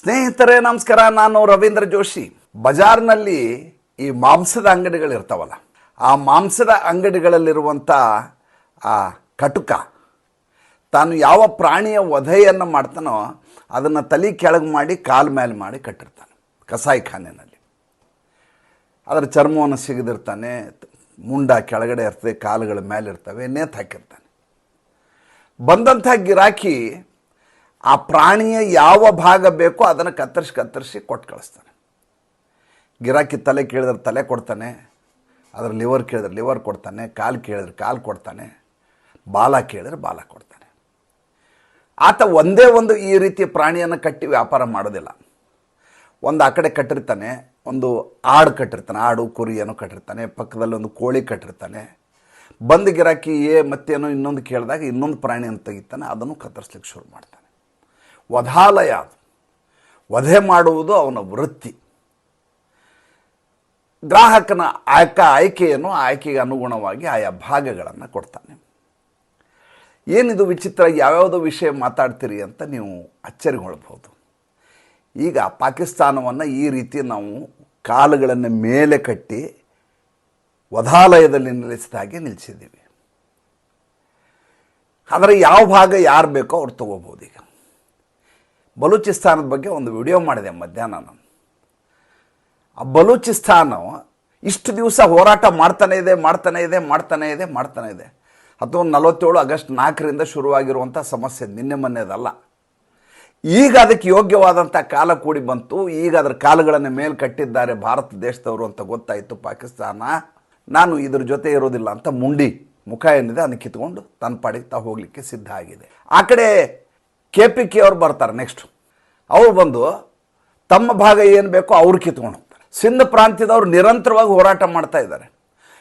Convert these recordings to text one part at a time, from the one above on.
ಸ್ನೇಹಿತರೇ, ನಮಸ್ಕಾರ. ನಾನು ರವೀಂದ್ರ ಜೋಶಿ. ಬಜಾರ್ನಲ್ಲಿ ಈ ಮಾಂಸದ ಅಂಗಡಿಗಳಿರ್ತಾವಲ್ಲ ಆ ಮಾಂಸದ ಅಂಗಡಿಗಳಲ್ಲಿರುವಂಥ, ಆ ಕಟುಕ, ತಾನು ಯಾವ ಪ್ರಾಣಿಯ ವಧೆಯನ್ನು ಮಾಡ್ತಾನೋ ಅದನ್ನು ತಲೆ ಕೆಳಗೆ ಮಾಡಿ, ಕಾಲು ಮೇಲೆ ಮಾಡಿ ಕಟ್ಟಿರ್ತಾನೆ, ಕಸಾಯಿ ಖಾನೆಯಲ್ಲಿ. ಅದರ ಚರ್ಮವನ್ನು ಸಿಗದಿರ್ತಾನೆ, ಮುಂಡ ಕೆಳಗಡೆ ಇರ್ತದೆ, ಕಾಲುಗಳ ಮೇಲೆ ಇರ್ತವೆ, ನೇತು ಹಾಕಿರ್ತಾನೆ. ಬಂದಂಥ ಗಿರಾಕಿ ಆ ಪ್ರಾಣಿಯ ಯಾವ ಭಾಗ ಬೇಕೋ ಅದನ್ನು ಕತ್ತರಿಸಿ ಕತ್ತರಿಸಿ ಕೊಟ್ಟು ಕಳಿಸ್ತಾನೆ. ಗಿರಾಕಿ ತಲೆ ಕೇಳಿದ್ರೆ ತಲೆ ಕೊಡ್ತಾನೆ, ಅದರ ಲಿವರ್ ಕೇಳಿದ್ರೆ ಲಿವರ್ ಕೊಡ್ತಾನೆ, ಕಾಲು ಕೇಳಿದ್ರೆ ಕಾಲು ಕೊಡ್ತಾನೆ, ಬಾಲ ಕೇಳಿದ್ರೆ ಬಾಲ ಕೊಡ್ತಾನೆ. ಆತ ಒಂದೇ ಒಂದು ಈ ರೀತಿಯ ಪ್ರಾಣಿಯನ್ನು ಕಟ್ಟಿ ವ್ಯಾಪಾರ ಮಾಡೋದಿಲ್ಲ. ಒಂದು ಆ ಕಡೆ ಕಟ್ಟಿರ್ತಾನೆ, ಒಂದು ಆಡು ಕಟ್ಟಿರ್ತಾನೆ, ಆಡು ಕುರಿ ಏನೋ ಕಟ್ಟಿರ್ತಾನೆ, ಪಕ್ಕದಲ್ಲಿ ಒಂದು ಕೋಳಿ ಕಟ್ಟಿರ್ತಾನೆ. ಬಂದು ಗಿರಾಕಿ, ಏ, ಮತ್ತೇನೋ ಇನ್ನೊಂದು ಕೇಳಿದಾಗ ಇನ್ನೊಂದು ಪ್ರಾಣಿಯನ್ನು ತೆಗಿತಾನೆ, ಅದನ್ನು ಕತ್ತರಿಸ್ಲಿಕ್ಕೆ ಶುರು ಮಾಡ್ತಾನೆ. ವಧಾಲಯ. ವಧೆ ಮಾಡುವುದು ಅವನ ವೃತ್ತಿ. ಗ್ರಾಹಕನ ಆಯ್ಕ, ಆಯ್ಕೆಯನ್ನು ಆಯ್ಕೆಗೆ ಅನುಗುಣವಾಗಿ ಆಯಾ ಭಾಗಗಳನ್ನು ಕೊಡ್ತಾನೆ. ಏನಿದು ವಿಚಿತ್ರ, ಯಾವ್ಯಾವುದೋ ವಿಷಯ ಮಾತಾಡ್ತೀರಿ ಅಂತ ನೀವು ಅಚ್ಚರಿಗೊಳ್ಬೋದು ಈಗ ಪಾಕಿಸ್ತಾನವನ್ನು ಈ ರೀತಿ ನಾವು ಕಾಲುಗಳನ್ನು ಮೇಲೆ ಕಟ್ಟಿ ವಧಾಲಯದಲ್ಲಿ ನಿಲ್ಲಿಸಿದ ಹಾಗೆ ನಿಲ್ಲಿಸಿದ್ದೀವಿ ಆದರೆ ಯಾವ ಭಾಗ ಯಾರು ಬೇಕೋ ಅವ್ರು ತೊಗೋಬೋದು ಈಗ. ಬಲೂಚಿಸ್ತಾನದ ಬಗ್ಗೆ ಒಂದು ವಿಡಿಯೋ ಮಾಡಿದೆ ಮಧ್ಯಾಹ್ನ ನಾನು. ಆ ಬಲೂಚಿಸ್ತಾನ ಇಷ್ಟು ದಿವಸ ಹೋರಾಟ ಮಾಡ್ತಾನೆ ಇದೆ ಮಾಡ್ತಾನೆ ಇದೆ ಮಾಡ್ತಾನೆ ಇದೆ ಮಾಡ್ತಾನೆ ಇದೆ. ಹತ್ತೊಂದು ನಲವತ್ತೇಳು ಆಗಸ್ಟ್ ನಾಲ್ಕರಿಂದ ಶುರುವಾಗಿರುವಂಥ ಸಮಸ್ಯೆ ನಿನ್ನೆ ಮೊನ್ನೆದಲ್ಲ. ಈಗ ಅದಕ್ಕೆ ಯೋಗ್ಯವಾದಂಥ ಕಾಲ ಕೂಡಿ ಬಂತು. ಈಗ ಅದರ ಕಾಲುಗಳನ್ನು ಮೇಲೆ ಕಟ್ಟಿದ್ದಾರೆ ಭಾರತ ದೇಶದವರು ಅಂತ ಗೊತ್ತಾಯಿತು ಪಾಕಿಸ್ತಾನ. ನಾನು ಇದ್ರ ಜೊತೆ ಇರೋದಿಲ್ಲ ಅಂತ ಮುಂಡಿ ಮುಖ ಏನಿದೆ ಅದನ್ನು ಕಿತ್ಕೊಂಡು ತನ್ನ ಪಾಡಿಗೆ ತಾ ಹೋಗಲಿಕ್ಕೆ ಸಿದ್ಧ ಆಗಿದೆ. ಆ ಕಡೆ ಕೆ ಪಿ ಕೆ ಅವ್ರು ಬರ್ತಾರೆ ನೆಕ್ಸ್ಟ್ ಅವ್ರು ಬಂದು ತಮ್ಮ ಭಾಗ ಏನು ಬೇಕೋ ಅವ್ರು ಕಿತ್ಕೊಂಡು ಹೋಗ್ತಾರೆ. ಸಿಂಧ್ ಪ್ರಾಂತ್ಯದವ್ರು ನಿರಂತರವಾಗಿ ಹೋರಾಟ ಮಾಡ್ತಾ ಇದ್ದಾರೆ.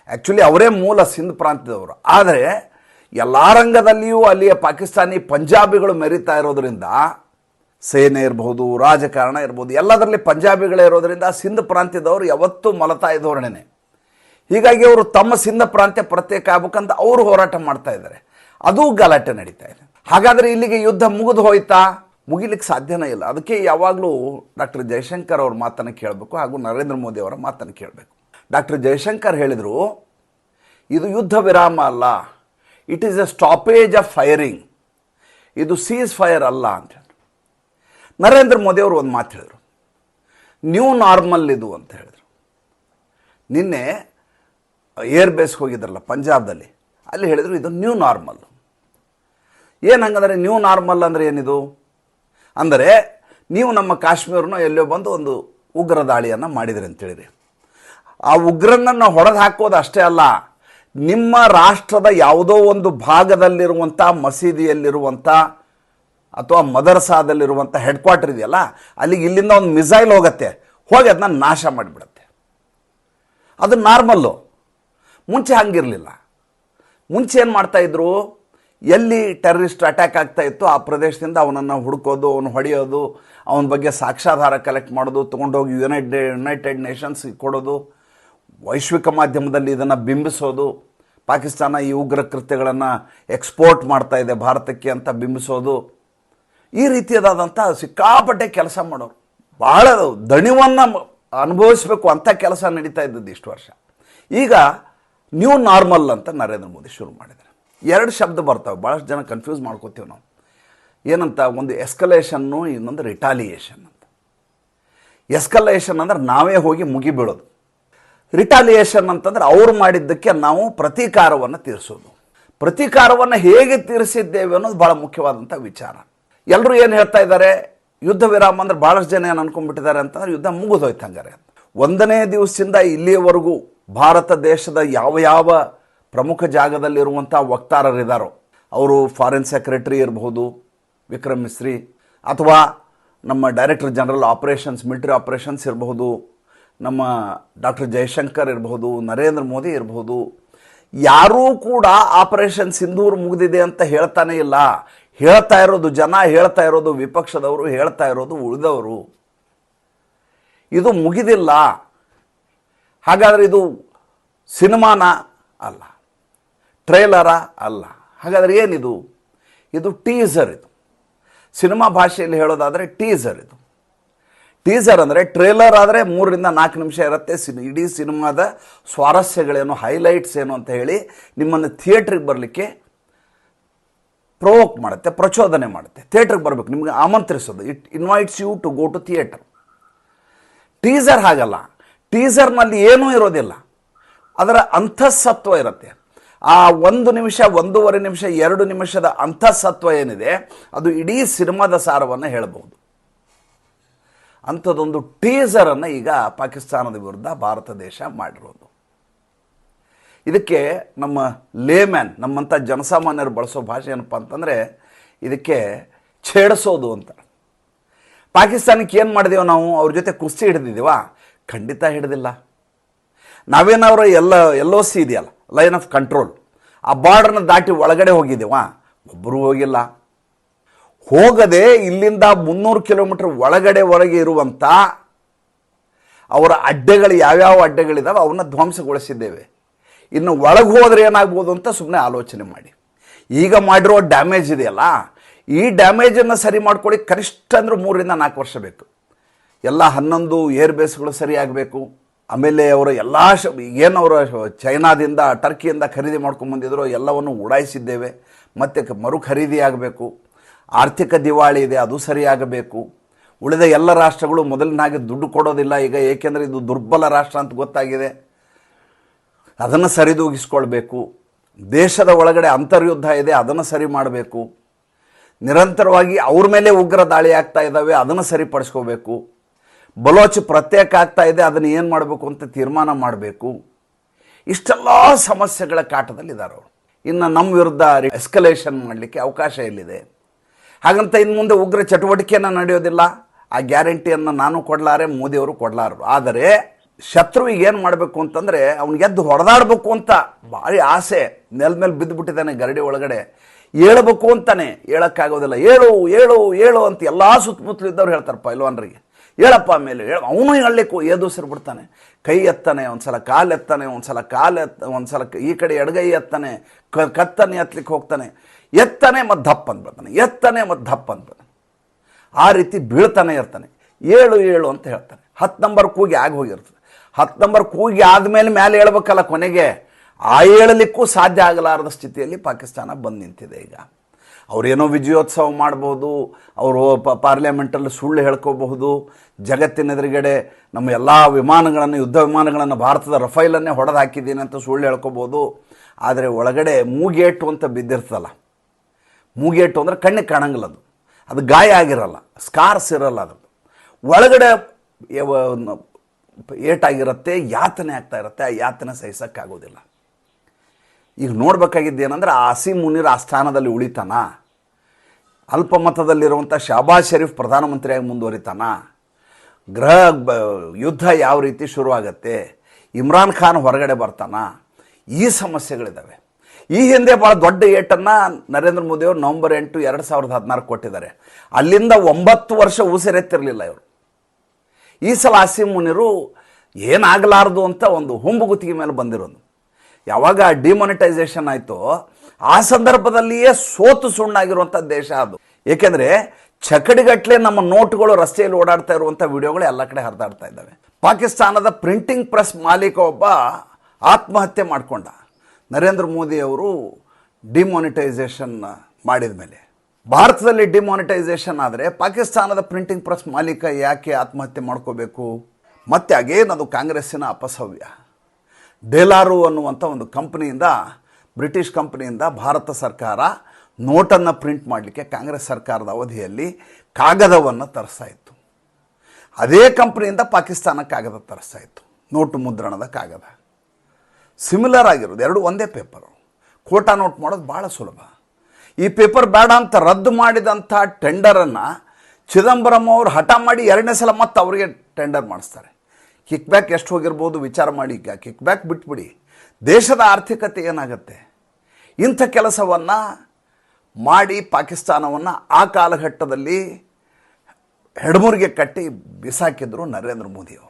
ಆ್ಯಕ್ಚುಲಿ ಅವರೇ ಮೂಲ ಸಿಂಧ್ ಪ್ರಾಂತ್ಯದವರು. ಆದರೆ ಎಲ್ಲ ರಂಗದಲ್ಲಿಯೂ ಅಲ್ಲಿಯ ಪಾಕಿಸ್ತಾನಿ ಪಂಜಾಬಿಗಳು ಮೆರಿತಾ ಇರೋದರಿಂದ ಸೇನೆ ಇರ್ಬೋದು ರಾಜಕಾರಣ ಇರ್ಬೋದು ಎಲ್ಲದರಲ್ಲಿ ಪಂಜಾಬಿಗಳೇ ಇರೋದರಿಂದ ಸಿಂಧ್ ಪ್ರಾಂತ್ಯದವರು ಯಾವತ್ತೂ ಮಲತಾ ಧೋರಣೆನೇ ಹೀಗಾಗಿ ಅವರು ತಮ್ಮ ಸಿಂಧ ಪ್ರಾಂತ್ಯ ಪ್ರತ್ಯೇಕ ಆಗ್ಬೇಕಂತ ಅವರು ಹೋರಾಟ ಮಾಡ್ತಾ ಇದ್ದಾರೆ. ಅದು ಗಲಾಟೆ ನಡೀತಾ ಇದೆ. ಹಾಗಾದರೆ ಇಲ್ಲಿಗೆ ಯುದ್ಧ ಮುಗಿದು ಹೋಯ್ತಾ? ಮುಗಿಲಿಕ್ಕೆ ಸಾಧ್ಯನೇ ಇಲ್ಲ. ಅದಕ್ಕೆ ಯಾವಾಗಲೂ ಡಾಕ್ಟರ್ ಜಯಶಂಕರ್ ಅವ್ರ ಮಾತನ್ನು ಕೇಳಬೇಕು ಹಾಗೂ ನರೇಂದ್ರ ಮೋದಿ ಅವರ ಮಾತನ್ನು ಕೇಳಬೇಕು. ಡಾಕ್ಟರ್ ಜಯಶಂಕರ್ ಹೇಳಿದರು, ಇದು ಯುದ್ಧ ವಿರಾಮ ಅಲ್ಲ. It is a stoppage of firing ಇದು ಸೀಸ್ ಫೈರ್ ಅಲ್ಲ ಅಂತ ನರೇಂದ್ರ ಮೋದಿ ಅವರು ಒಂದು ಮಾತು ಹೇಳಿದರು. ನ್ಯೂ ನಾರ್ಮಲ್ ಇದು ಅಂತ ಹೇಳಿದರು. ನಿನ್ನೆ ಏರ್ ಬೇಸ್ಗೆ ಹೋಗಿದ್ರಲ್ಲ ಪಂಜಾಬ್ದಲ್ಲಿ, ಅಲ್ಲಿ ಹೇಳಿದರು ಇದು ನ್ಯೂ ನಾರ್ಮಲ್ ಏನು ಹಂಗಂದರೆ ನ್ಯೂ ನಾರ್ಮಲ್ ಅಂದರೆ ಏನಿದು? ಅಂದರೆ ನೀವು ನಮ್ಮ ಕಾಶ್ಮೀರನ ಎಲ್ಲೋ ಬಂದು ಒಂದು ಉಗ್ರ ದಾಳಿಯನ್ನು ಮಾಡಿದ್ರಿ ಅಂತೇಳಿರಿ ಆ ಉಗ್ರನನ್ನು ಹೊಡೆದು ಹಾಕೋದು ಅಷ್ಟೇ ಅಲ್ಲ, ನಿಮ್ಮ ರಾಷ್ಟ್ರದ ಯಾವುದೋ ಒಂದು ಭಾಗದಲ್ಲಿರುವಂಥ ಮಸೀದಿಯಲ್ಲಿರುವಂಥ ಅಥವಾ ಮದರ್ಸಾದಲ್ಲಿರುವಂಥ ಹೆಡ್ ಕ್ವಾರ್ಟರ್ ಇದೆಯಲ್ಲ, ಅಲ್ಲಿಗೆ ಇಲ್ಲಿಂದ ಒಂದು ಮಿಸೈಲ್ ಹೋಗುತ್ತೆ, ಹೋಗಿ ಅದನ್ನ ನಾಶ ಮಾಡಿಬಿಡುತ್ತೆ. ಅದು ನಾರ್ಮಲ್ಲು ಮುಂಚೆ ಹಂಗಿರಲಿಲ್ಲ. ಮುಂಚೆ ಏನು ಮಾಡ್ತಾಯಿದ್ರು ಎಲ್ಲಿ ಟೆರರಿಸ್ಟ್ ಅಟ್ಯಾಕ್ ಆಗ್ತಾ ಇತ್ತು ಆ ಪ್ರದೇಶದಿಂದ ಅವನನ್ನು ಹುಡುಕೋದು, ಅವನು ಹೊಡೆಯೋದು, ಅವನ ಬಗ್ಗೆ ಸಾಕ್ಷ್ಯಾಧಾರ ಕಲೆಕ್ಟ್ ಮಾಡೋದು, ತೊಗೊಂಡೋಗಿ ಯುನೈಟೆಡ್ ಯುನೈಟೆಡ್ ನೇಷನ್ಸ್ ಕೊಡೋದು, ವೈಶ್ವಿಕ ಮಾಧ್ಯಮದಲ್ಲಿ ಇದನ್ನು ಬಿಂಬಿಸೋದು, ಪಾಕಿಸ್ತಾನ ಈ ಉಗ್ರ ಕೃತ್ಯಗಳನ್ನು ಎಕ್ಸ್ಪೋರ್ಟ್ ಮಾಡ್ತಾ ಇದೆ ಭಾರತಕ್ಕೆ ಅಂತ ಬಿಂಬಿಸೋದು, ಈ ರೀತಿಯದಾದಂಥ ಸಿಕ್ಕಾಪಟ್ಟೆ ಕೆಲಸ ಮಾಡೋರು. ಭಾಳ ದಣಿವನ್ನು ಅನುಭವಿಸಬೇಕು ಅಂಥ ಕೆಲಸ ನಡೀತಾ ಇದ್ದದ್ದು ಇಷ್ಟು ವರ್ಷ. ಈಗ ನ್ಯೂ ನಾರ್ಮಲ್ ಅಂತ ನರೇಂದ್ರ ಮೋದಿ ಶುರು ಮಾಡಿದ್ದಾರೆ. ಎರಡು ಶಬ್ದ ಬರ್ತವೆ. ಭಾಳಷ್ಟು ಜನ ಕನ್ಫ್ಯೂಸ್ ಮಾಡ್ಕೋತೀವಿ ನಾವು. ಏನಂತ? ಒಂದು ಎಸ್ಕಲೇಷನ್ನು ಇನ್ನೊಂದು ರಿಟಾಲಿಯೇಷನ್ ಅಂತ. ಎಸ್ಕಲೇಷನ್ ಅಂದ್ರೆ ನಾವೇ ಹೋಗಿ ಮುಗಿಬೀಳೋದು ರಿಟಾಲಿಯೇಷನ್ ಅಂತಂದ್ರೆ ಅವ್ರು ಮಾಡಿದ್ದಕ್ಕೆ ನಾವು ಪ್ರತೀಕಾರವನ್ನು ತೀರಿಸೋದು. ಪ್ರತೀಕಾರವನ್ನು ಹೇಗೆ ತೀರಿಸಿದ್ದೇವೆ ಅನ್ನೋದು ಭಾಳ ಮುಖ್ಯವಾದಂಥ ವಿಚಾರ. ಎಲ್ಲರೂ ಏನು ಹೇಳ್ತಾ ಇದ್ದಾರೆ? ಯುದ್ಧ ವಿರಾಮ ಅಂದ್ರೆ ಭಾಳಷ್ಟು ಜನ ಏನು ಅನ್ಕೊಂಡ್ಬಿಟ್ಟಿದ್ದಾರೆ ಅಂತಂದ್ರೆ ಯುದ್ಧ ಮುಗಿದೋಯ್ತು ಹಂಗಾರೆ. ಒಂದನೇ ದಿವಸದಿಂದ ಇಲ್ಲಿಯವರೆಗೂ ಭಾರತ ದೇಶದ ಯಾವ ಯಾವ ಪ್ರಮುಖ ಜಾಗದಲ್ಲಿರುವಂಥ ವಕ್ತಾರರಿದ್ದಾರೋ ಅವರು ಫಾರಿನ್ ಸೆಕ್ರೆಟರಿ ಇರಬಹುದು, ವಿಕ್ರಮ್ ಮಿಸ್ರಿ ಅಥವಾ ನಮ್ಮ director general operations military operations ಇರಬಹುದು, ನಮ್ಮ ಡಾಕ್ಟರ್ ಜಯಶಂಕರ್ ಇರಬಹುದು, ನರೇಂದ್ರ ಮೋದಿ ಇರಬಹುದು, ಯಾರೂ ಕೂಡ ಆಪರೇಷನ್ ಸಿಂಧೂರ್ ಮುಗಿದಿದೆ ಅಂತ ಹೇಳ್ತಾನೆ ಇಲ್ಲ. ಹೇಳ್ತಾ ಇರೋದು ಜನ, ಹೇಳ್ತಾ ಇರೋದು ವಿಪಕ್ಷದವರು, ಹೇಳ್ತಾ ಇರೋದು ಉಳಿದವರು. ಇದು ಮುಗಿದಿಲ್ಲ. ಹಾಗಾದರೆ ಇದು ಸಿನಿಮಾನ ಅಲ್ಲ. ಟ್ರೇಲರ ಅಲ್ಲ. ಹಾಗಾದರೆ ಏನಿದು? ಇದು ಟೀಸರ್ ಇದು. ಸಿನಿಮಾ ಭಾಷೆಯಲ್ಲಿ ಹೇಳೋದಾದರೆ ಟೀಸರ್ ಇದು. ಟೀಸರ್ ಅಂದರೆ ಟ್ರೇಲರ್ ಆದರೆ ಮೂರರಿಂದ ನಾಲ್ಕು ನಿಮಿಷ ಇರುತ್ತೆ. ಸಿನ್ ಇಡೀ ಸಿನಿಮಾದ ಸ್ವಾರಸ್ಯಗಳೇನು, ಹೈಲೈಟ್ಸ್ ಏನು ಅಂತ ಹೇಳಿ ನಿಮ್ಮನ್ನು ಥಿಯೇಟ್ರಿಗೆ ಬರಲಿಕ್ಕೆ ಪ್ರೊವೋಕ್ ಮಾಡುತ್ತೆ, ಪ್ರಚೋದನೆ ಮಾಡುತ್ತೆ. ಥಿಯೇಟ್ರಿಗೆ ಬರಬೇಕು, ನಿಮಗೆ ಆಮಂತ್ರಿಸೋದು. It invites you to go to theatre. Teaser ಹಾಗಲ್ಲ. ಟೀಸರ್ನಲ್ಲಿ ಏನೂ ಇರೋದಿಲ್ಲ. ಅದರ ಅಂತಃಸತ್ವ ಇರುತ್ತೆ. ಆ ಒಂದು ನಿಮಿಷ, ಒಂದೂವರೆ ನಿಮಿಷ, ಎರಡು ನಿಮಿಷದ ಅಂತಃಸತ್ವ ಏನಿದೆ, ಅದು ಇಡೀ ಸಿನಿಮಾದ ಸಾರವನ್ನು ಹೇಳಬಹುದು. ಅಂಥದ್ದೊಂದು ಟೀಸರನ್ನು ಈಗ ಪಾಕಿಸ್ತಾನದ ವಿರುದ್ಧ ಭಾರತ ದೇಶ ಮಾಡಿರೋದು. ಇದಕ್ಕೆ ನಮ್ಮ ಲೇಮ್ಯಾನ್, ನಮ್ಮಂಥ ಜನಸಾಮಾನ್ಯರು ಬಳಸೋ ಭಾಷೆ ಏನಪ್ಪ ಅಂತಂದರೆ, ಇದಕ್ಕೆ ಛೇಡಿಸೋದು ಅಂತ. ಪಾಕಿಸ್ತಾನಕ್ಕೆ ಏನು ಮಾಡಿದೆವು ನಾವು, ಅವ್ರ ಜೊತೆ ಕುಸ್ತಿ ಹಿಡಿದಿದ್ದೀವಾ? ಖಂಡಿತ ಹಿಡಿದಿಲ್ಲ. ನಾವೇನವರು ಎಲ್ಲ ಎಲ್ಲೋ ಸಿ ಇದೆಯಲ್ಲ ಲೈನ್ ಆಫ್ ಕಂಟ್ರೋಲ್ ಆ ಬಾರ್ಡ್ರನ್ನ ದಾಟಿ ಒಳಗಡೆ ಹೋಗಿದ್ದೇವಾ ಒಬ್ಬರೂ ಹೋಗಿಲ್ಲ. ಹೋಗದೆ ಇಲ್ಲಿಂದ ಮುನ್ನೂರು ಕಿಲೋಮೀಟರ್ ಒಳಗಡೆ ಹೊರಗೆ ಇರುವಂಥ ಅವರ ಅಡ್ಡೆಗಳು ಯಾವ್ಯಾವ ಅಡ್ಡೆಗಳಿದ್ದಾವೆ ಅವನ್ನ ಧ್ವಂಸಗೊಳಿಸಿದ್ದೇವೆ. ಇನ್ನು ಒಳಗೆ ಹೋದರೆ ಏನಾಗ್ಬೋದು ಅಂತ ಸುಮ್ಮನೆ ಆಲೋಚನೆ ಮಾಡಿ. ಈಗ ಮಾಡಿರೋ ಡ್ಯಾಮೇಜ್ ಇದೆಯಲ್ಲ, ಈ ಡ್ಯಾಮೇಜನ್ನು ಸರಿ ಮಾಡ್ಕೊಳ್ಳಿ. ಕನಿಷ್ಠ ಅಂದ್ರೆ ಮೂರರಿಂದ ನಾಲ್ಕು ವರ್ಷ ಬೇಕು. ಎಲ್ಲ ಹನ್ನೊಂದು ಏರ್ ಬೇಸ್ಗಳು ಸರಿಯಾಗಬೇಕು ಆಮೇಲೆ ಅವರ ಎಲ್ಲ ಶ ಏನು ಅವರ ಚೈನಾದಿಂದ, ಟರ್ಕಿಯಿಂದ ಖರೀದಿ ಮಾಡ್ಕೊಂಬಂದಿದ್ರು ಎಲ್ಲವನ್ನು ಉಡಾಯಿಸಿದ್ದೇವೆ. ಮತ್ತು ಮರು ಖರೀದಿ ಆಗಬೇಕು. ಆರ್ಥಿಕ ದಿವಾಳಿ ಇದೆ, ಅದು ಸರಿಯಾಗಬೇಕು. ಉಳಿದ ಎಲ್ಲ ರಾಷ್ಟ್ರಗಳು ಮೊದಲನಾಗಿ ದುಡ್ಡು ಕೊಡೋದಿಲ್ಲ, ಈಗ ಏಕೆಂದರೆ ಇದು ದುರ್ಬಲ ರಾಷ್ಟ್ರ ಅಂತ ಗೊತ್ತಾಗಿದೆ. ಅದನ್ನು ಸರಿದೂಗಿಸ್ಕೊಳ್ಬೇಕು. ದೇಶದ ಒಳಗಡೆ ಅಂತರ್ಯುದ್ಧ ಇದೆ, ಅದನ್ನು ಸರಿ ಮಾಡಬೇಕು. ನಿರಂತರವಾಗಿ ಅವ್ರ ಮೇಲೆ ಉಗ್ರ ದಾಳಿ ಆಗ್ತಾ ಇದ್ದಾವೆ, ಅದನ್ನು ಸರಿಪಡಿಸ್ಕೋಬೇಕು. ಬಲೋಚ್ ಪ್ರತ್ಯೇಕ ಆಗ್ತಾ ಇದೆ, ಅದನ್ನು ಏನು ಮಾಡಬೇಕು ಅಂತ ತೀರ್ಮಾನ ಮಾಡಬೇಕು. ಇಷ್ಟೆಲ್ಲ ಸಮಸ್ಯೆಗಳ ಕಾಟದಲ್ಲಿದ್ದಾರೆ ಅವರು. ಇನ್ನು ನಮ್ಮ ವಿರುದ್ಧ ಎಸ್ಕಲೇಷನ್ ಮಾಡಲಿಕ್ಕೆ ಅವಕಾಶ ಎಲ್ಲಿದೆ? ಹಾಗಂತ ಇನ್ನು ಮುಂದೆ ಉಗ್ರ ಚಟುವಟಿಕೆಯನ್ನು ನಡೆಯೋದಿಲ್ಲ. ಆ ಗ್ಯಾರಂಟಿಯನ್ನು ನಾನು ಕೊಡಲಾರೆ, ಮೋದಿಯವರು ಕೊಡಲಾರರು. ಆದರೆ ಶತ್ರುವಿಗೆ ಏನು ಮಾಡಬೇಕು ಅಂತಂದರೆ ಅವ್ನಿಗೆ ಎದ್ದು ಹೊಡೆದಾಡಬೇಕು ಅಂತ ಭಾರಿ ಆಸೆ. ನೆಲ ಮೇಲೆ ಬಿದ್ದುಬಿಟ್ಟಿದ್ದಾನೆ ಗರಡಿ ಒಳಗಡೆ. ಏಳಬೇಕು ಅಂತಾನೆ. ಹೇಳೋಕ್ಕಾಗೋದಿಲ್ಲ ಏಳು ಏಳು ಏಳು ಅಂತ ಎಲ್ಲ ಸುತ್ತಮುತ್ತಲು ಇದ್ದವ್ರು ಹೇಳ್ತಾರೆ ಪೈಲ್ವಾನ್ರಿಗೆ ಹೇಳಪ್ಪ ಮೇಲೆ ಹೇಳ ಅವನು ಹೇಳಲಿಕ್ಕೂ ಏದುಸಿರು ಬಿಡ್ತಾನೆ. ಕೈ ಎತ್ತಾನೆ, ಒಂದ್ಸಲ ಕಾಲು ಎತ್ತಾನೆ, ಒಂದ್ಸಲ ಕಾಲು ಎತ್ತ ಒಂದ್ಸಲ ಈ ಕಡೆ ಎಡಗೈ ಎತ್ತಾನೆ, ಕ ಕತ್ತನೆ ಎತ್ತಲಿಕ್ಕೆ ಹೋಗ್ತಾನೆ. ಎತ್ತಾನೆ ಮತ್ತು ದಪ್ಪ ಅಂದ್ಬಿಡ್ತಾನೆ. ಎತ್ತಾನೆ ಮತ್ತು ದಪ್ಪ ಅಂದ್ಬಿಡ್ತಾನೆ. ಆ ರೀತಿ ಬೀಳ್ತಾನೆ ಇರ್ತಾನೆ. ಏಳು ಏಳು ಅಂತ ಹೇಳ್ತಾನೆ. ಹತ್ತು ನಂಬರ್ ಕೂಗಿ ಆಗಿ ಹೋಗಿರ್ತದೆ. ಹತ್ತು ನಂಬರ್ ಕೂಗಿ ಆದಮೇಲೆ ಮೇಲೆ ಹೇಳ್ಬೇಕಲ್ಲ ಕೊನೆಗೆ. ಆ ಹೇಳಲಿಕ್ಕೂ ಸಾಧ್ಯ ಆಗಲಾರದ ಸ್ಥಿತಿಯಲ್ಲಿ ಪಾಕಿಸ್ತಾನ ಬಂದು ನಿಂತಿದೆ ಈಗ. ಅವರೇನೋ ವಿಜಯೋತ್ಸವ ಮಾಡ್ಬೋದು, ಅವರು ಪ ಪಾರ್ಲಿಮೆಂಟಲ್ಲಿ ಸುಳ್ಳು ಹೇಳ್ಕೋಬಹುದು, ಜಗತ್ತಿನ ಎದುರುಗಡೆ ನಮ್ಮ ಎಲ್ಲ ವಿಮಾನಗಳನ್ನು, ಯುದ್ಧ ವಿಮಾನಗಳನ್ನು ಭಾರತದ ರಫೈಲನ್ನೇ ಹೊಡೆದು ಹಾಕಿದ್ದೀನಿ ಅಂತ ಸುಳ್ಳು ಹೇಳ್ಕೋಬೋದು ಆದರೆ ಒಳಗಡೆ ಮೂಗೇಟು ಅಂತ ಬಿದ್ದಿರ್ತಲ್ಲ ಮೂಗೇಟು ಅಂದರೆ ಕಣ್ಣಿಗೆ ಕಾಣಂಗಿಲ್ಲ ಅದು. ಅದು ಗಾಯ ಆಗಿರಲ್ಲ, ಸ್ಕಾರ್ಸ್ ಇರಲ್ಲ ಅದು. ಒಳಗಡೆ ಏಟಾಗಿರುತ್ತೆ, ಯಾತನೆ ಆಗ್ತಾ ಇರುತ್ತೆ, ಆ ಯಾತನೆ ಸಹಿಸೋಕ್ಕಾಗೋದಿಲ್ಲ. ಈಗ ನೋಡ್ಬೇಕಾಗಿದ್ದೇನೆಂದ್ರೆ ಆ ಹಸಿ ಮುನಿರ ಆ ಸ್ಥಾನದಲ್ಲಿ ಉಳಿತಾನ? ಅಲ್ಪಮತದಲ್ಲಿರುವಂಥ ಶಾಬಾಜ್ ಶರೀಫ್ ಪ್ರಧಾನಮಂತ್ರಿಯಾಗಿ ಮುಂದುವರಿತಾನ? ಗೃಹ ಯುದ್ಧ ಯಾವ ರೀತಿ ಶುರುವಾಗತ್ತೆ? ಇಮ್ರಾನ್ ಖಾನ್ ಹೊರಗಡೆ ಬರ್ತಾನ? ಈ ಸಮಸ್ಯೆಗಳಿದ್ದಾವೆ ಈ ಹಿಂದೆ ಭಾಳ ದೊಡ್ಡ ಏಟನ್ನು ನರೇಂದ್ರ ಮೋದಿಯವರು ನವಂಬರ್ ಎಂಟು ಎರಡು ಸಾವಿರದ ಹದಿನಾರು ಕೊಟ್ಟಿದ್ದಾರೆ. ಅಲ್ಲಿಂದ ಒಂಬತ್ತು ವರ್ಷ ಉಸಿರೆತ್ತಿರಲಿಲ್ಲ ಇವರು. ಈ ಸಲ ಆಸಿಮ್ ಮುನಿರು ಏನಾಗಲಾರದು ಅಂತ ಒಂದು ಹುಂಬುಗುತ್ತಿಗೆ ಮೇಲೆ ಬಂದಿರೋದು. ಯಾವಾಗ ಡಿಮಾನಿಟೈಸೇಷನ್ ಆಯಿತೋ ಆ ಸಂದರ್ಭದಲ್ಲಿಯೇ ಸೋತು ಸುಣ್ಣಾಗಿರುವಂಥ ದೇಶ ಅದು. ಏಕೆಂದರೆ ಚಕಡಿಗಟ್ಟಲೆ ನಮ್ಮ ನೋಟುಗಳು ರಸ್ತೆಯಲ್ಲಿ ಓಡಾಡ್ತಾ ಇರುವಂಥ ವಿಡಿಯೋಗಳು ಎಲ್ಲ ಕಡೆ ಹರಿದಾಡ್ತಾ ಇದ್ದಾವೆ. ಪಾಕಿಸ್ತಾನದ ಪ್ರಿಂಟಿಂಗ್ ಪ್ರೆಸ್ ಮಾಲೀಕ ಒಬ್ಬ ಆತ್ಮಹತ್ಯೆ ಮಾಡಿಕೊಂಡ. ನರೇಂದ್ರ ಮೋದಿ ಅವರು ಡಿಮಾನಿಟೈಸೇಷನ್ ಮಾಡಿದ ಮೇಲೆ. ಭಾರತದಲ್ಲಿ ಡಿಮಾನಿಟೈಸೇಷನ್ ಆದರೆ ಪಾಕಿಸ್ತಾನದ ಪ್ರಿಂಟಿಂಗ್ ಪ್ರೆಸ್ ಮಾಲೀಕ ಯಾಕೆ ಆತ್ಮಹತ್ಯೆ ಮಾಡ್ಕೋಬೇಕು? ಮತ್ತೆ ಅಗೇನ್ ಅದು ಕಾಂಗ್ರೆಸ್ಸಿನ ಅಪಸವ್ಯ. ಡೆಲಾರು ಅನ್ನುವಂಥ ಒಂದು ಕಂಪನಿಯಿಂದ ಬ್ರಿಟಿಷ್ ಕಂಪನಿಯಿಂದ ಭಾರತ ಸರ್ಕಾರ ನೋಟನ್ನು ಪ್ರಿಂಟ್ ಮಾಡಲಿಕ್ಕೆ ಕಾಂಗ್ರೆಸ್ ಸರ್ಕಾರದ ಅವಧಿಯಲ್ಲಿ ಕಾಗದವನ್ನು ತರಿಸ್ತಾ ಇತ್ತು. ಅದೇ ಕಂಪ್ನಿಯಿಂದ ಪಾಕಿಸ್ತಾನ ಕಾಗದ ತರಿಸ್ತಾ ಇತ್ತು. ನೋಟು ಮುದ್ರಣದ ಕಾಗದ. ಸಿಮಿಲರ್ ಆಗಿರೋದು, ಎರಡು ಒಂದೇ ಪೇಪರು ಕೋಟಾ ನೋಟ್ ಮಾಡೋದು ಭಾಳ ಸುಲಭ. ಈ ಪೇಪರ್ ಬೇಡ ಅಂತ ರದ್ದು ಮಾಡಿದಂಥ ಟೆಂಡರನ್ನು ಚಿದಂಬರಂ ಅವರು ಹಠ ಮಾಡಿ ಎರಡನೇ ಸಲ ಮತ್ತೆ ಅವರಿಗೆ ಟೆಂಡರ್ ಮಾಡಿಸ್ತಾರೆ. ಕಿಕ್ ಬ್ಯಾಕ್ ಎಷ್ಟು ಹೋಗಿರ್ಬೋದು, ವಿಚಾರ ಮಾಡಿ ಈಗ. ಕಿಕ್ ಬ್ಯಾಕ್ ಬಿಟ್ಬಿಡಿ. ದೇಶದ ಆರ್ಥಿಕತೆ ಏನಾಗುತ್ತೆ? ಇಂಥ ಕೆಲಸವನ್ನು ಮಾಡಿ ಪಾಕಿಸ್ತಾನವನ್ನು ಆ ಕಾಲಘಟ್ಟದಲ್ಲಿ ಹೆಡಮುರಿಗೆ ಕಟ್ಟಿ ಬಿಸಾಕಿದ್ರು ನರೇಂದ್ರ ಮೋದಿಯವರು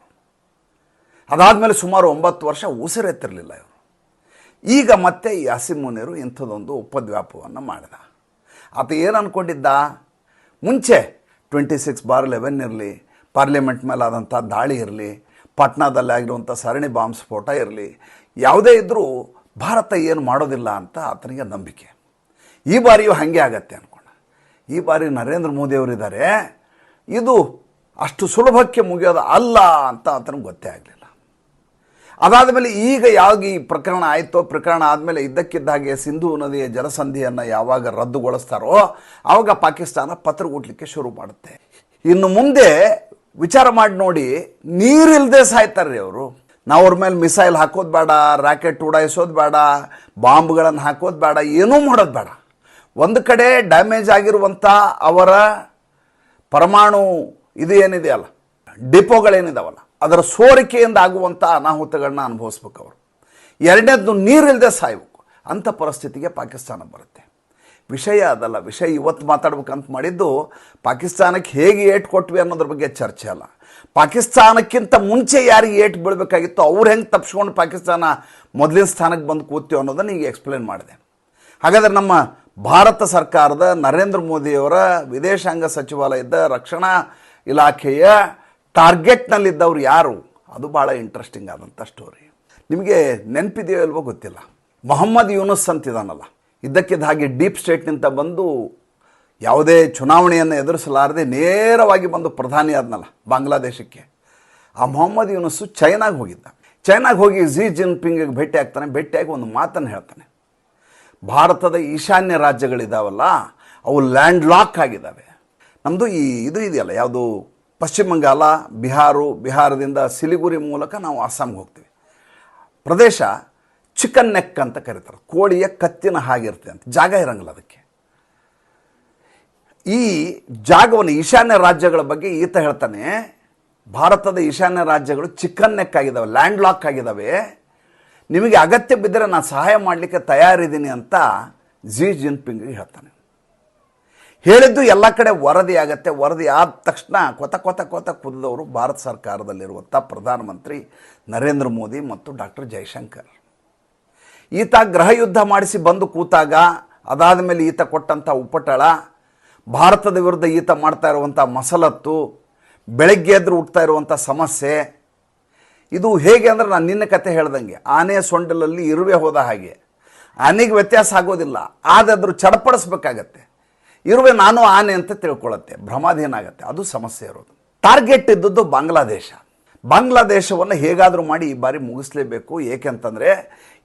ಅದಾದಮೇಲೆ ಸುಮಾರು ಒಂಬತ್ತು ವರ್ಷ ಉಸಿರೆತ್ತಿರಲಿಲ್ಲ ಇವರು. ಈಗ ಮತ್ತೆ ಈ ಹಸಿಮುನಿರು ಇಂಥದ್ದೊಂದು ಉಪದ್ವ್ಯಾಪವನ್ನು ಮಾಡಿದ. ಆತ ಏನು ಅಂದ್ಕೊಂಡಿದ್ದ ಮುಂಚೆ ಟ್ವೆಂಟಿ ಸಿಕ್ಸ್ ಬಾರ್ ಲೆವೆನ್ ಇರಲಿ ಪಾರ್ಲಿಮೆಂಟ್ ಮೇಲೆ ಆದಂಥ ದಾಳಿ ಇರಲಿ ಪಾಟ್ನಾದಲ್ಲಿ ಆಗಿರುವಂಥ ಸರಣಿ ಬಾಂಬ್ ಸ್ಫೋಟ ಇರಲಿ, ಯಾವುದೇ ಇದ್ದರೂ ಭಾರತ ಏನು ಮಾಡೋದಿಲ್ಲ ಅಂತ ಆತನಿಗೆ ನಂಬಿಕೆ. ಈ ಬಾರಿಯೂ ಹಾಗೆ ಆಗತ್ತೆ ಅಂದ್ಕೊಂಡ ಈ ಬಾರಿ ನರೇಂದ್ರ ಮೋದಿಯವರಿದ್ದಾರೆ ಇದು ಅಷ್ಟು ಸುಲಭಕ್ಕೆ ಮುಗಿಯೋದು ಅಲ್ಲ ಅಂತ ಆತನಿಗೆ ಗೊತ್ತೇ ಆಗಲಿಲ್ಲ. ಅದಾದ ಮೇಲೆ ಈಗ ಯಾವಾಗ ಈ ಪ್ರಕರಣ ಆಯಿತೋ, ಪ್ರಕರಣ ಆದಮೇಲೆ ಇದ್ದಕ್ಕಿದ್ದ ಹಾಗೆ ಸಿಂಧು ನದಿಯ ಜಲಸಂಧಿಯನ್ನು ಯಾವಾಗ ರದ್ದುಗೊಳಿಸ್ತಾರೋ ಆವಾಗ ಪಾಕಿಸ್ತಾನ ಪತ್ರ ಕೊಡಲಿಕ್ಕೆ ಶುರು ಮಾಡುತ್ತೆ. ಇನ್ನು ಮುಂದೆ ವಿಚಾರ ಮಾಡಿ ನೋಡಿ ನೀರಿಲ್ಲದೆ ಸಾಯ್ತಾರೆ ಅವರು. ನಾವು ಅವ್ರ ಮೇಲೆ ಮಿಸೈಲ್ ಹಾಕೋದು ಬೇಡ, ರಾಕೆಟ್ ಉಡಾಯಿಸೋದು ಬೇಡ ಬಾಂಬ್ಗಳನ್ನು ಹಾಕೋದು ಬೇಡ, ಏನೂ ಮಾಡೋದು ಬೇಡ. ಒಂದು ಕಡೆ ಡ್ಯಾಮೇಜ್ ಆಗಿರುವಂಥ ಅವರ ಪರಮಾಣು ಇದು ಏನಿದೆಯಲ್ಲ, ಡಿಪೋಗಳೇನಿದಾವಲ್ಲ, ಅದರ ಸೋರಿಕೆಯಿಂದ ಆಗುವಂಥ ಅನಾಹುತಗಳನ್ನ ಅನುಭವಿಸ್ಬೇಕು ಅವರು. ಎರಡನೇದ್ದು ನೀರಿಲ್ಲದೆ ಸಾಯ್ಬೇಕು. ಅಂಥ ಪರಿಸ್ಥಿತಿಗೆ ಪಾಕಿಸ್ತಾನ ಬರುತ್ತೆ. ವಿಷಯ ಅದಲ್ಲ. ವಿಷಯ ಇವತ್ತು ಮಾತಾಡ್ಬೇಕಂತ ಮಾಡಿದ್ದು ಪಾಕಿಸ್ತಾನಕ್ಕೆ ಹೇಗೆ ಏಟ್ ಕೊಟ್ವಿ ಅನ್ನೋದ್ರ ಬಗ್ಗೆ ಚರ್ಚೆ ಅಲ್ಲ. ಪಾಕಿಸ್ತಾನಕ್ಕಿಂತ ಮುಂಚೆ ಯಾರಿಗೆ ಏಟ್ ಬೀಳಬೇಕಾಗಿತ್ತು ಅವ್ರು ಹೆಂಗೆ ತಪ್ಪಿಸ್ಕೊಂಡು ಪಾಕಿಸ್ತಾನ ಮೊದಲಿನ ಸ್ಥಾನಕ್ಕೆ ಬಂದು ಕೂತೀವಿ ಅನ್ನೋದನ್ನು ಈಗ ಎಕ್ಸ್ಪ್ಲೇನ್ ಮಾಡಿದೆ. ಹಾಗಾದರೆ ನಮ್ಮ ಭಾರತ ಸರ್ಕಾರದ ನರೇಂದ್ರ ಮೋದಿಯವರ ವಿದೇಶಾಂಗ ಸಚಿವಾಲಯದ ರಕ್ಷಣಾ ಇಲಾಖೆಯ ಟಾರ್ಗೆಟ್ನಲ್ಲಿದ್ದವ್ರು ಯಾರು? ಅದು ಭಾಳ ಇಂಟ್ರೆಸ್ಟಿಂಗ್ ಆದಂಥ ಸ್ಟೋರಿ ನಿಮಗೆ ನೆನಪಿದೆಯೋ ಇಲ್ವೋ ಗೊತ್ತಿಲ್ಲ. ಮೊಹಮ್ಮದ್ ಯೂನುಸ್ ಅಂತಿದ್ದಾನಲ್ಲ ಇದ್ದಕ್ಕಿದ್ದ ಹಾಗೆ ಡೀಪ್ ಸ್ಟೇಟ್ನಿಂದ ಬಂದು ಯಾವುದೇ ಚುನಾವಣೆಯನ್ನು ಎದುರಿಸಲಾರದೆ ನೇರವಾಗಿ ಬಂದು ಪ್ರಧಾನಿ ಆದ್ನಲ್ಲ ಬಾಂಗ್ಲಾದೇಶಕ್ಕೆ. ಆ ಮೊಹಮ್ಮದ್ ಯೂನಸ್ಸು ಚೈನಾಗೆ ಹೋಗಿದ್ದ. ಚೈನಾಗೆ ಹೋಗಿ ಝಿ ಜಿನ್ಪಿಂಗಿಗೆ ಭೇಟಿ ಆಗ್ತಾನೆ, ಭೇಟಿಯಾಗಿ ಒಂದು ಮಾತನ್ನು ಹೇಳ್ತಾನೆ. ಭಾರತದ ಈಶಾನ್ಯ ರಾಜ್ಯಗಳಿದ್ದಾವಲ್ಲ ಅವು ಲ್ಯಾಂಡ್ ಲಾಕ್ ಆಗಿದ್ದಾವೆ ನಮ್ಮದು ಈ ಇದು ಇದೆಯಲ್ಲ, ಯಾವುದು ಪಶ್ಚಿಮ ಬಂಗಾಲ ಬಿಹಾರು, ಬಿಹಾರದಿಂದ ಸಿಲಿಗುರಿ ಮೂಲಕ ನಾವು ಅಸ್ಸಾಂಗೆ ಹೋಗ್ತೀವಿ. ಪ್ರದೇಶ ಚಿಕನ್ ನೆಕ್ ಅಂತ ಕರೀತಾರೆ. ಕೋಳಿಯ ಕತ್ತಿನ ಹಾಗಿರುತ್ತೆ ಅಂತ. ಜಾಗ ಇರಂಗಿಲ್ಲ ಅದಕ್ಕೆ. ಈ ಜಾಗವನ್ನು ಈಶಾನ್ಯ ರಾಜ್ಯಗಳ ಬಗ್ಗೆ ಈತ ಹೇಳ್ತಾನೆ, ಭಾರತದ ಈಶಾನ್ಯ ರಾಜ್ಯಗಳು ಚಿಕನ್ ನೆಕ್ ಆಗಿದ್ದಾವೆ ಲ್ಯಾಂಡ್ ಲಾಕ್ ಆಗಿದ್ದಾವೆ ನಿಮಗೆ ಅಗತ್ಯ ಬಿದ್ದರೆ ನಾನು ಸಹಾಯ ಮಾಡಲಿಕ್ಕೆ ತಯಾರಿದ್ದೀನಿ ಅಂತ ಜಿ ಜಿನ್ಪಿಂಗ್ಗೆ ಹೇಳ್ತಾನೆ. ಹೇಳಿದ್ದು ಎಲ್ಲ ಕಡೆ ವರದಿ ಆಗತ್ತೆ. ವರದಿ ಆದ ತಕ್ಷಣ ಕೊತ ಕೊತ ಕೊತ ಕುದಿದವರು ಭಾರತ ಸರ್ಕಾರದಲ್ಲಿರುವಂಥ ಪ್ರಧಾನಮಂತ್ರಿ ನರೇಂದ್ರ ಮೋದಿ ಮತ್ತು ಡಾಕ್ಟರ್ ಜಯಶಂಕರ್ ಈತ ಯುದ್ಧ ಮಾಡಿಸಿ ಬಂದು ಕೂತಾಗ, ಅದಾದ ಮೇಲೆ ಈತ ಕೊಟ್ಟಂಥ ಉಪಟಳ, ಭಾರತದ ವಿರುದ್ಧ ಈತ ಮಾಡ್ತಾ ಇರುವಂಥ ಮಸಲತ್ತು, ಬೆಳಗ್ಗೆ ಎದ್ರು ಹುಟ್ತಾ ಇರುವಂಥ ಸಮಸ್ಯೆ. ಇದು ಹೇಗೆ ಅಂದ್ರೆ ನಾನು ನಿನ್ನ ಕತೆ ಹೇಳ್ದಂಗೆ, ಆನೆ ಸೊಂಡಲಲ್ಲಿ ಇರುವೆ ಹೋದ ಹಾಗೆ. ಆನೆಗೆ ವ್ಯತ್ಯಾಸ ಆಗೋದಿಲ್ಲ ಆದಾದರೂ ಚಡಪಡಿಸ್ಬೇಕಾಗತ್ತೆ. ಇರುವೆ ನಾನು ಆನೆ ಅಂತ ತಿಳ್ಕೊಳ್ಳುತ್ತೆ ಭ್ರಮಾಧೀನ ಆಗುತ್ತೆ, ಅದು ಸಮಸ್ಯೆ ಇರೋದು. ಟಾರ್ಗೆಟ್ ಇದ್ದದ್ದು ಬಾಂಗ್ಲಾದೇಶ. ಬಾಂಗ್ಲಾದೇಶವನ್ನು ಹೇಗಾದರೂ ಮಾಡಿ ಈ ಬಾರಿ ಮುಗಿಸ್ಲೇಬೇಕು. ಏಕೆಂತಂದರೆ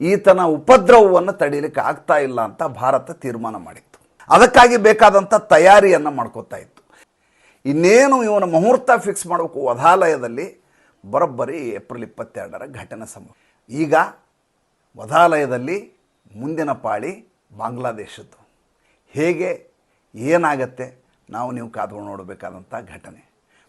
ಈತನ ಉಪದ್ರವವನ್ನು ತಡೀಲಿಕ್ಕೆ ಆಗ್ತಾ ಇಲ್ಲ ಅಂತ ಭಾರತ ತೀರ್ಮಾನ ಮಾಡಿತ್ತು. ಅದಕ್ಕಾಗಿ ಬೇಕಾದಂಥ ತಯಾರಿಯನ್ನು ಮಾಡ್ಕೋತಾ ಇತ್ತು. ಇನ್ನೇನು ಇವನ ಮುಹೂರ್ತ ಫಿಕ್ಸ್ ಮಾಡಬೇಕು ವಧಾಲಯದಲ್ಲಿ ಬರೋಬ್ಬರಿ ಏಪ್ರಿಲ್ ಇಪ್ಪತ್ತೆರಡರ ಘಟನೆ ಸಂಭವ ಈಗ ವಧಾಲಯದಲ್ಲಿ ಮುಂದಿನ ಪಾಳಿ ಬಾಂಗ್ಲಾದೇಶದ್ದು. ಹೇಗೆ ಏನಾಗತ್ತೆ? ನಾವು ನೀವು ಕಾದ್ಕೊಂಡು ನೋಡಬೇಕಾದಂಥ ಘಟನೆ.